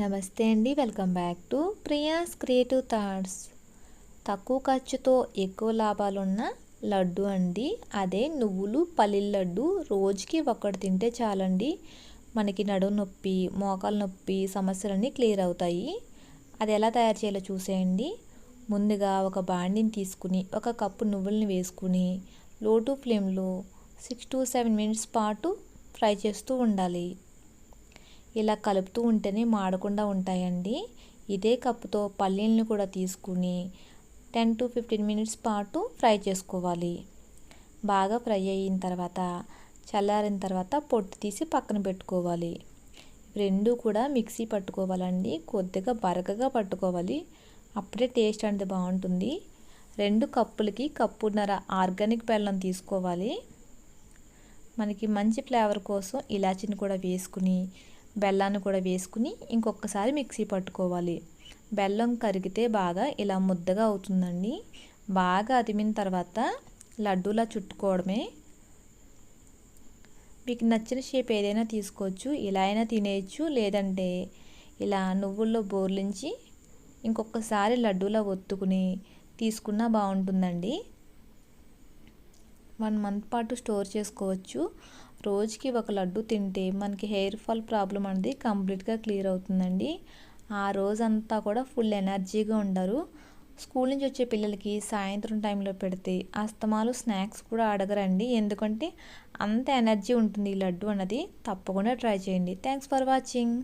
నమస్తే అండి welcome back to Priya's creative thoughts. తక్కువ ఖర్చుతో ఎక్కువ లాభాలున్న లడ్డు అండి. అదే నువ్వులు పల్లీల లడ్డు రోజుకి ఒక్కటి తింటే చాలండి. మనకి నడుము నొప్పి మోకాలు నొప్పి సమస్యలన్నీ క్లియర్ అవుతాయి. అది ఎలా తయారు చేయాలో చూసేయండి. ముందుగా ఒక బాండిని తీసుకుని ఒక కప్పు నువ్వుల్ని వేసుకుని లో టు ఫ్లేమ్లో సిక్స్ టు సెవెన్ మినిట్స్ పాటు ఫ్రై చేస్తూ ఉండాలి. ఇలా కలుపుతూ ఉంటేనే మాడకుండా ఉంటాయండి. ఇదే కప్పుతో పల్లీలను కూడా తీసుకుని టెన్ టు ఫిఫ్టీన్ మినిట్స్ పాటు ఫ్రై చేసుకోవాలి. బాగా ఫ్రై అయిన తర్వాత చల్లారిన తర్వాత పొట్టు తీసి పక్కన పెట్టుకోవాలి. రెండు కూడా మిక్సీ పట్టుకోవాలండి. కొద్దిగా బరకగా పట్టుకోవాలి. అప్పుడే టేస్ట్ అనేది బాగుంటుంది. రెండు కప్పులకి కప్పున్నర ఆర్గానిక్ బెల్లం తీసుకోవాలి. మనకి మంచి ఫ్లేవర్ కోసం ఇలాచీని కూడా వేసుకుని బెల్లాన్ని కూడా వేసుకుని ఇంకొకసారి మిక్సీ పట్టుకోవాలి. బెల్లం కరిగితే బాగా ఇలా ముద్దగా అవుతుందండి. బాగా అదిమిన తర్వాత లడ్డూలా చుట్టుకోవడమే. మీకు నచ్చిన షేప్ ఏదైనా తీసుకోవచ్చు ఇలా అయినా తినేయచ్చు లేదంటే ఇలా నువ్వుల్లో బోర్లించి ఇంకొకసారి లడ్డూలా ఒత్తుకుని తీసుకున్నా బాగుంటుందండి. వన్ మంత్ పాటు స్టోర్ చేసుకోవచ్చు. రోజుకి ఒక లడ్డు తింటే మనకి హెయిర్ ఫాల్ ప్రాబ్లం అనేది కంప్లీట్గా క్లియర్ అవుతుందండి. ఆ రోజంతా కూడా ఫుల్ ఎనర్జీగా ఉండరు. స్కూల్ నుంచి వచ్చే పిల్లలకి సాయంత్రం టైంలో పెడితే అస్తమాలు స్నాక్స్ కూడా అడగరండి. ఎందుకంటే అంత ఎనర్జీ ఉంటుంది ఈ లడ్డు అన్నది. తప్పకుండా ట్రై చేయండి. Thanks for watching.